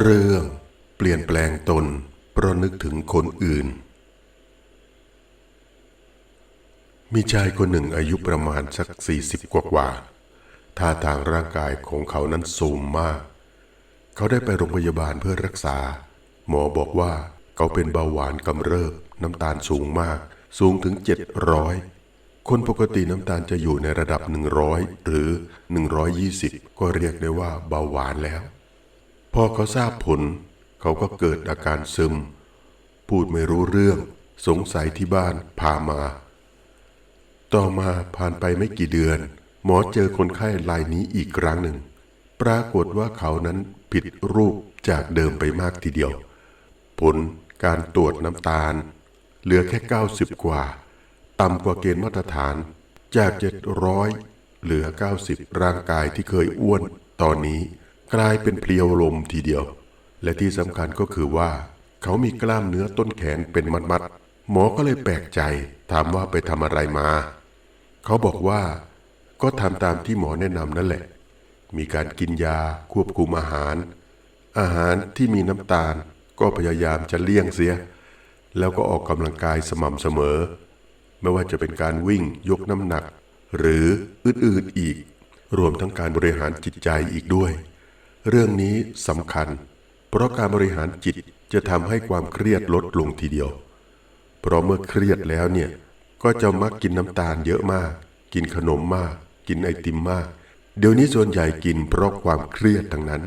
เรื่องเปลี่ยนแปลงตนเพราะนึกถึงคนอื่น มีชายคนหนึ่งอายุประมาณสักสี่สิบกว่าๆท่าทางร่างกายของเขานั้นสูงมาก เขาได้ไปโรงพยาบาลเพื่อรักษา หมอบอกว่าเขาเป็นเบาหวานกำเริบน้ำตาลสูงมาก สูงถึง700คนปกติน้ำตาลจะอยู่ในระดับ 100 หรือ 120 ก็เรียกได้ว่าเบาหวานแล้ว พอเขาทราบผล เขาก็เกิดอาการซึม พูดไม่รู้เรื่อง สงสัยที่บ้านพามา ต่อมาผ่านไปไม่กี่เดือน หมอเจอคนไข้รายนี้อีกครั้งหนึ่ง ปรากฏว่าเขานั้นผิดรูปจากเดิมไปมากทีเดียว ผลการตรวจน้ำตาล เหลือแค่ 90 กว่า ต่ำกว่าเกณฑ์มาตรฐาน จาก 700 เหลือ 90 ร่างกายที่เคยอ้วนตอนนี้ กลายเป็นเพลียวลมทีเดียว และที่สำคัญก็คือว่า เขามีกล้ามเนื้อต้นแขนเป็นมัดๆหมอก็เลยแปลกใจถามว่าไปทำอะไรมา เขาบอกว่า ก็ทำตามที่หมอแนะนำนั่นแหละ มีการกินยาควบคุมอาหาร อาหารที่มีน้ำตาลก็พยายามจะเลี่ยงเสีย แล้วก็ออกกำลังกายสม่ำเสมอ ไม่ว่าจะเป็นการวิ่งยกน้ำหนัก หรืออื่นๆอีก รวมทั้งการบริหารจิตใจอีกด้วย เรื่องนี้สำคัญ เพราะการบริหารจิตจะทำให้ความเครียดลดลงทีเดียว เพราะเมื่อเครียดแล้วเนี่ย ก็จะมักกินน้ำตาลเยอะมาก กินขนมมาก กินไอติมมาก เดี๋ยวนี้ส่วนใหญ่กินเพราะความเครียดทั้งนั้น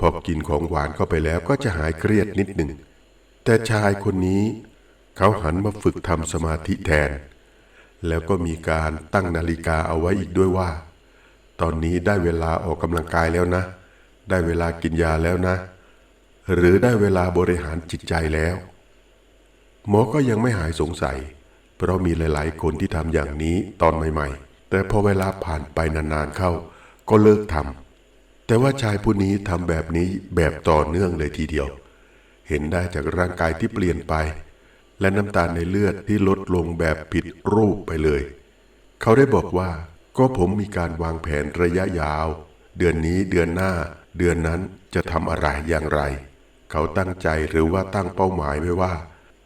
พอกินของหวานเข้าไปแล้วก็จะหายเครียดนิดหนึ่ง แต่ชายคนนี้ เขาหันมาฝึกทำสมาธิแทน แล้วก็มีการตั้งนาฬิกาเอาไว้อีกด้วยว่า ตอนนี้ได้เวลาออกกำลังกายแล้วนะ ได้เวลากินยาแล้วนะ หรือได้เวลาบริหารจิตใจแล้ว หมอก็ยังไม่หายสงสัย เพราะมีหลาย ๆ คนที่ทำอย่างนี้ตอนใหม่ ๆ แต่พอเวลาผ่านไปนาน ๆ เข้า ก็เลิกทำแต่ว่าชายผู้นี้ทำแบบนี้แบบต่อเนื่องเลยทีเดียว เห็นได้จากร่างกายที่เปลี่ยนไป และน้ำตาลในเลือดที่ลดลงแบบผิดรูปไปเลย เขาได้บอกว่าก็ผมมีการวางแผนระยะยาว เดือนนี้เดือนหน้า เดือนนั้นจะทำอะไรอย่างไร เขาตั้งใจหรือว่าตั้งเป้าหมายไว้ว่า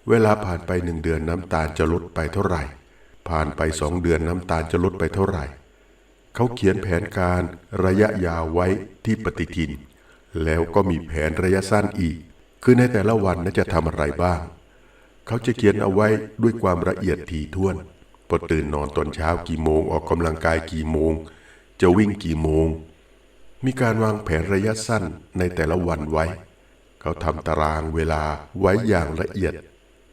เวลาผ่านไปหนึ่งเดือนน้ำตาลจะลดไปเท่าไหร่ ผ่านไปสองเดือนน้ำตาลจะลดไปเท่าไหร่ เขาเขียนแผนการระยะยาวไว้ที่ปฏิทิน แล้วก็มีแผนระยะสั้นอีก คือในแต่ละวันนั้นจะทำอะไรบ้าง เขาจะเขียนเอาไว้ด้วยความละเอียดถี่ถ้วนพอตื่นนอนตอนเช้ากี่โมงออกกำลังกายกี่โมง จะวิ่งกี่โมง มีการวางแผนระยะสั้นในแต่ละวันไว้ เขาทำตารางเวลาไว้อย่างละเอียด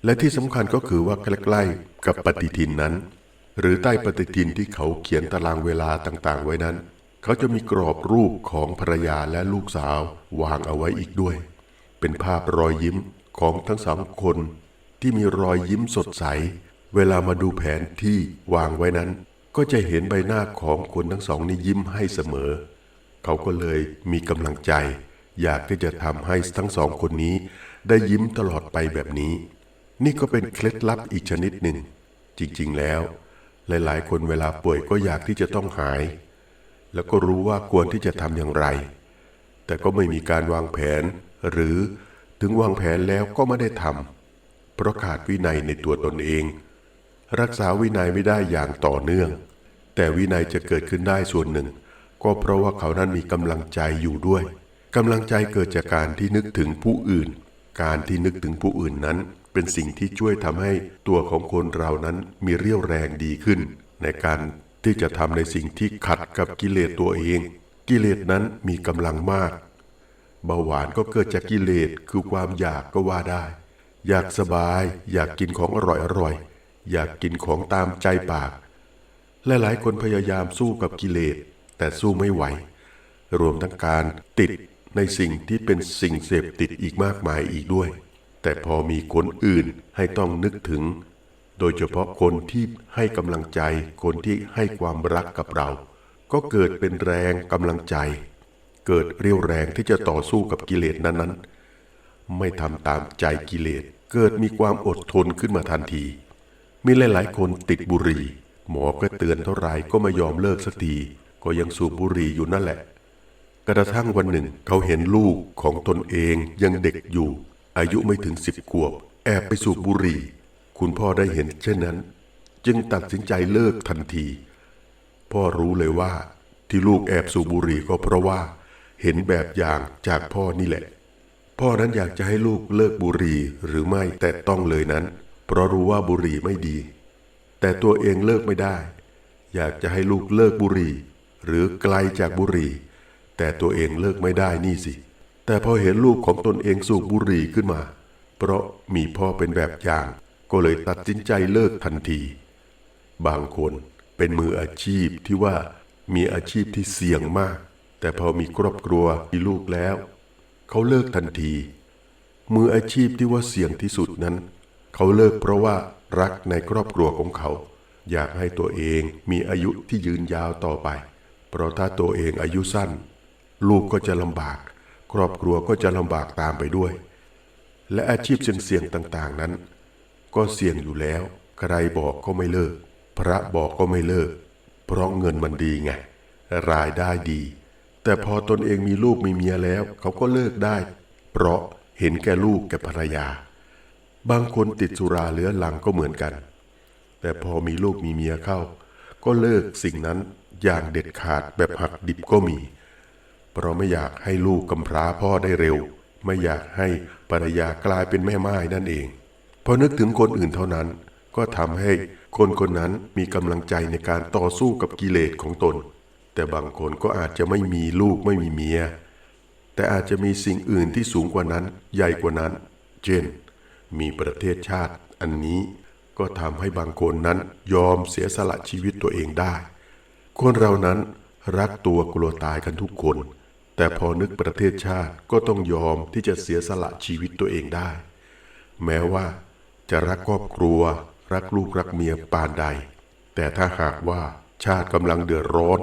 และที่สำคัญก็คือว่าใกล้ๆกับปฏิทินนั้น หรือใต้ปฏิทินที่เขาเขียนตารางเวลาต่างๆ ไว้นั้น เขาจะมีกรอบรูปของภรรยาและลูกสาววางเอาไว้อีกด้วย เป็นภาพรอยยิ้มของทั้งสามคนที่มีรอยยิ้มสดใส เวลามาดูแผนที่วางไว้นั้น ก็จะเห็นใบหน้าของคนทั้งสองนี้ยิ้มให้เสมอ เขาก็เลยมีกำลังใจ อยากที่จะทำให้ทั้งสองคนนี้ได้ยิ้มตลอดไปแบบนี้ นี่ก็เป็นเคล็ดลับอีกชนิดหนึ่ง จริงๆแล้ว หลายๆ คนเวลาป่วยก็อยากที่จะต้องหาย แล้วก็รู้ว่าควรที่จะทำอย่างไร แต่ก็ไม่มีการวางแผน หรือถึงวางแผนแล้วก็ไม่ได้ทำเพราะขาดวินัยในตัวตนเอง รักษาวินัยไม่ได้อย่างต่อเนื่อง แต่วินัยจะเกิดขึ้นได้ส่วนหนึ่ง ก็เพราะว่าเขานั้นมีกำลังใจอยู่ด้วยกำลังใจเกิดจากการที่นึกถึงผู้อื่น การที่นึกถึงผู้อื่นนั้น เป็นสิ่งที่ช่วยทำให้ตัวของคนเรานั้นมีเรี่ยวแรงดีขึ้น ในการที่จะทำในสิ่งที่ขัดกับกิเลสตัวเอง กิเลสนั้นมีกำลังมาก เบาหวานก็เกิดจากกิเลสคือความอยากก็ว่าได้ อยากสบาย อยากกินของอร่อยอร่อยๆอยากกินของตามใจปาก หลายๆคนพยายามสู้กับกิเลส แต่สู้ไม่ไหว รวมทั้งการติดในสิ่งที่เป็นสิ่งเสพติดอีกมากมายอีกด้วย แต่พอมีคนอื่นให้ต้องนึกถึง โดยเฉพาะคนที่ให้กำลังใจ คนที่ให้ความรักกับเรา ก็เกิดเป็นแรงกำลังใจ เกิดเรี่ยวแรงที่จะต่อสู้กับกิเลสนั้นๆ ไม่ทำตามใจกิเลส เกิดมีความอดทนขึ้นมาทันที มีหลายๆ คนติดบุหรี่ หมอก็เตือนเท่าไหร่ก็ไม่ยอมเลิกสักที ก็ยังสูบบุหรี่อยู่นั่นแหละ กระทั่งวันหนึ่งเขาเห็นลูกของตนเองยังเด็กอยู่ อายุไม่ถึงสิบขวบ แอบไปสูบบุหรี่ คุณพ่อได้เห็นเช่นนั้น จึงตัดสินใจเลิกทันที พ่อรู้เลยว่าที่ลูกแอบสูบบุหรี่ก็เพราะว่า เห็นแบบอย่างจากพ่อนี่แหละ พ่อนั้นอยากจะให้ลูกเลิกบุหรี่หรือไม่แต่ต้องเลยนั้น เพราะรู้ว่าบุหรี่ไม่ดี แต่ตัวเองเลิกไม่ได้ อยากจะให้ลูกเลิกบุหรี่ หรือไกลจากบุหรี่ แต่ตัวเองเลิกไม่ได้นี่สิ แต่พอเห็นลูกของตนเองสูบบุหรี่ขึ้นมา เพราะมีพ่อเป็นแบบอย่าง ก็เลยตัดสินใจเลิกทันที บางคนเป็นมืออาชีพที่ว่ามีอาชีพที่เสี่ยงมาก แต่พอมีครอบครัวมีลูกแล้ว เขาเลิกทันที มืออาชีพที่ว่าเสี่ยงที่สุดนั้น เขาเลิกเพราะว่ารักในครอบครัวของเขา อยากให้ตัวเองมีอายุที่ยืนยาวต่อไป เพราะถ้าตัวเองอายุสั้น ลูกก็จะลำบาก ครอบครัวก็จะลำบากตามไปด้วย และอาชีพเสี่ยงๆต่างๆนั้น ก็เสี่ยงอยู่แล้ว ใครบอกก็ไม่เลิก พระบอกก็ไม่เลิก เพราะเงินมันดีไง รายได้ดี แต่พอตนเองมีลูกมีเมียแล้ว เขาก็เลิกได้ เพราะเห็นแก่ลูกแก่ภรรยา บางคนติดสุราเรื้อรังก็เหมือนกัน แต่พอมีลูกมีเมียเข้า ก็เลิกสิ่งนั้น อย่างเด็ดขาดแบบหักดิบก็มี เพราะไม่อยากให้ลูกกำพร้าพ่อได้เร็ว ไม่อยากให้ภรรยากลายเป็นแม่ไม้นั่นเอง พอนึกถึงคนอื่นเท่านั้น ก็ทำให้คนคนนั้นมีกำลังใจในการต่อสู้กับกิเลสของตน แต่บางคนก็อาจจะไม่มีลูกไม่มีเมีย แต่อาจจะมีสิ่งอื่นที่สูงกว่านั้น ใหญ่กว่านั้น เช่น มีประเทศชาติอันนี้ก็ทำให้บางคนนั้นยอมเสียสละชีวิตตัวเองได้ คนเรานั้นรักตัวกลัวตายกันทุกคน แต่พอนึกประเทศชาติก็ต้องยอมที่จะเสียสละชีวิตตัวเองได้ แม้ว่า จะรักครอบครัว รักลูกรักเมียปานใด แต่ถ้าหากว่าชาติกำลังเดือดร้อน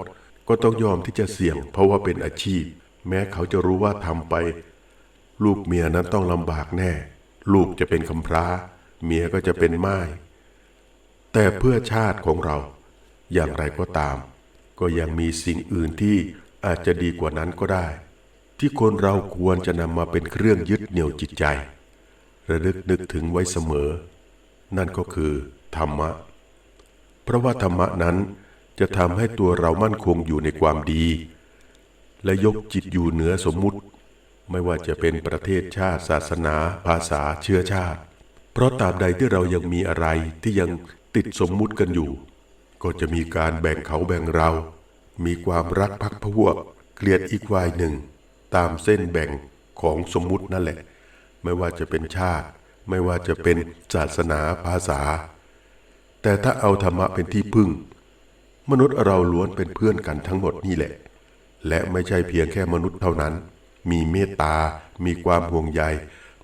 ก็ต้องยอมที่จะเสี่ยง เพราะว่าเป็นอาชีพ แม้เขาจะรู้ว่าทำไป ลูกเมียนั้นต้องลำบากแน่ ลูกจะเป็นคำพร้า เมียก็จะเป็นไม้แต่เพื่อชาติของเราอย่างไรก็ตาม ก็ยังมีสิ่งอื่นที่อาจจะดีกว่านั้นก็ได้ ที่คนเราควรจะนำมาเป็นเครื่องยึดเหนี่ยวจิตใจ ระลึกนึกถึงไว้เสมอ นั่นก็คือธรรมะ เพราะว่าธรรมะนั้นจะทำให้ตัวเรามั่นคงอยู่ในความดี และยกจิตอยู่เหนือสมมุติ ไม่ว่าจะเป็นประเทศชาติ ศาสนา ภาษาเชื้อชาติ เพราะตาบใดที่เรายังมีอะไรที่ยังติดสมมุติกันอยู่ ก็จะมีการแบ่งเขาแบ่งเรา มีความรักพักพวก เกลียดอีกวายหนึ่ง ตามเส้นแบ่งของสมมุตินั่นแหละ ไม่ว่าจะเป็นชาติ ไม่ว่าจะเป็นศาสนาภาษา แต่ถ้าเอาธรรมะเป็นที่พึ่ง มนุษย์เราล้วนเป็นเพื่อนกันทั้งหมดนี่แหละ และไม่ใช่เพียงแค่มนุษย์เท่านั้น มีเมตตา มีความห่วงใย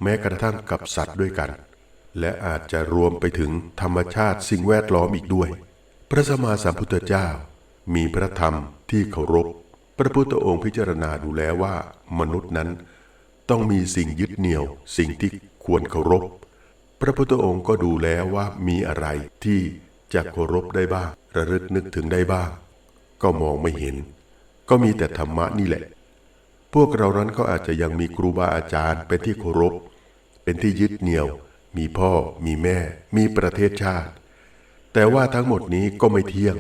แม้กระทั่งกับสัตว์ด้วยกัน และอาจจะรวมไปถึงธรรมชาติสิ่งแวดล้อมอีกด้วย พระสมมาสัมพุทธเจ้า มีพระธรรมที่เคารพ พระพุทธองค์พิจารณาดูแล้วว่า มนุษย์นั้น ต้องมีสิ่งยึดเหนี่ยว สิ่งที่ควรเคารพ พระพุทธองค์ก็ดูแล้วว่ามีอะไรที่จะเคารพได้บ้าง ระลึกนึกถึงได้บ้าง ก็มองไม่เห็น ก็มีแต่ธรรมะนี่แหละ พวกเรานั้นก็อาจจะยังมีครูบาอาจารย์เป็นที่เคารพ เป็นที่ยึดเหนี่ยว มีพ่อ มีแม่ มีประเทศชาติ แต่ว่าทั้งหมดนี้ก็ไม่เที่ยง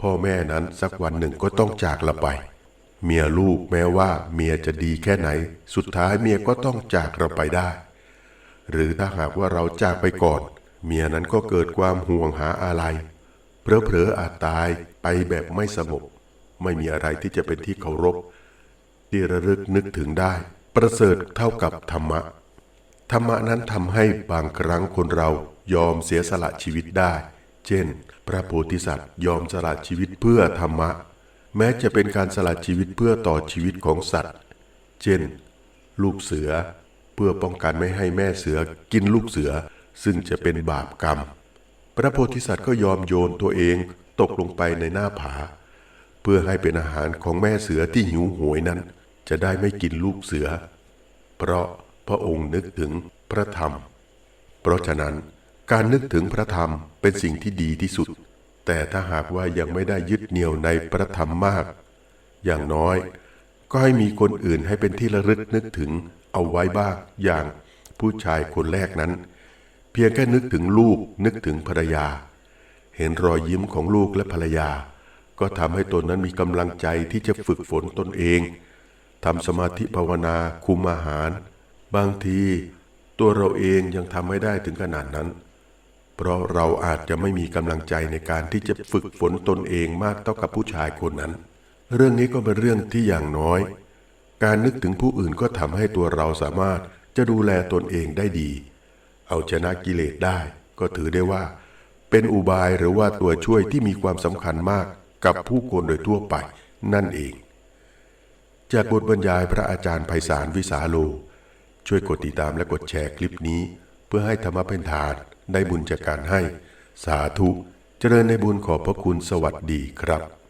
พ่อแม่นั้นสักวันหนึ่งก็ต้องจากเราไป เมียลูกแม้ว่าเมียจะดีแค่ไหน สุดท้ายเมียก็ต้องจากเราไปได้ หรือถ้าหากว่าเราจากไปก่อน เมียนั้นก็เกิดความห่วงหาอะไรเผลอๆอาจตายไปแบบไม่สงบไม่มีอะไรที่จะเป็นที่เคารพที่ระลึกนึกถึงได้ ประเสริฐเท่ากับธรรมะ ธรรมะนั้นทำให้บางครั้งคนเรายอมเสียสละชีวิตได้ เช่น พระโพธิสัตว์ยอมสละชีวิตเพื่อธรรมะ แม้จะเป็นการสละชีวิตเพื่อต่อชีวิตของสัตว์ เช่น ลูกเสือ เพื่อป้องกันไม่ให้แม่เสือกินลูกเสือ ซึ่งจะเป็นบาปกรรม พระโพธิสัตว์ก็ยอมโยนตัวเองตกลงไปในหน้าผา เพื่อให้เป็นอาหารของแม่เสือที่หิวโหวยนั้น จะได้ไม่กินลูกเสือ เพราะพระองค์นึกถึงพระธรรม เพราะฉะนั้น การนึกถึงพระธรรมเป็นสิ่งที่ดีที่สุด แต่ถ้าหากว่ายังไม่ได้ยึดเหนี่ยวในพระธรรมมาก อย่างน้อย ก็ให้มีคนอื่นให้เป็นที่ระลึกนึกถึงเอาไว้บ้างอย่างผู้ชายคนแรกนั้น เพียงแค่นึกถึงลูกนึกถึงภรรยา เห็นรอยยิ้มของลูกและภรรยา ก็ทำให้ตนนั้นมีกำลังใจที่จะฝึกฝนตนเองทำสมาธิภาวนาคุมอาหาร บางที ตัวเราเองยังทำไม่ได้ถึงขนาดนั้น เพราะเราอาจจะไม่มีกำลังใจในการที่จะฝึกฝนตนเองมากเท่ากับผู้ชายคนนั้น เรื่องนี้ก็เป็นเรื่องที่อย่างน้อย การนึกถึงผู้อื่นก็ทำให้ตัวเราสามารถจะดูแลตนเองได้ดี เอาชนะกิเลสได้ ก็ถือได้ว่า เป็นอุบายหรือว่าตัวช่วยที่มีความสำคัญมากกับผู้คนโดยทั่วไปนั่นเอง จากบทบรรยายพระอาจารย์ไพศาลวิสาโล ช่วยกดติดตามและกดแชร์คลิปนี้ พื่อให้ธรรมเป็นทานได้บุญจากการให้ สาธุ เจริญในบุญขอบพระคุณสวัสดีครับ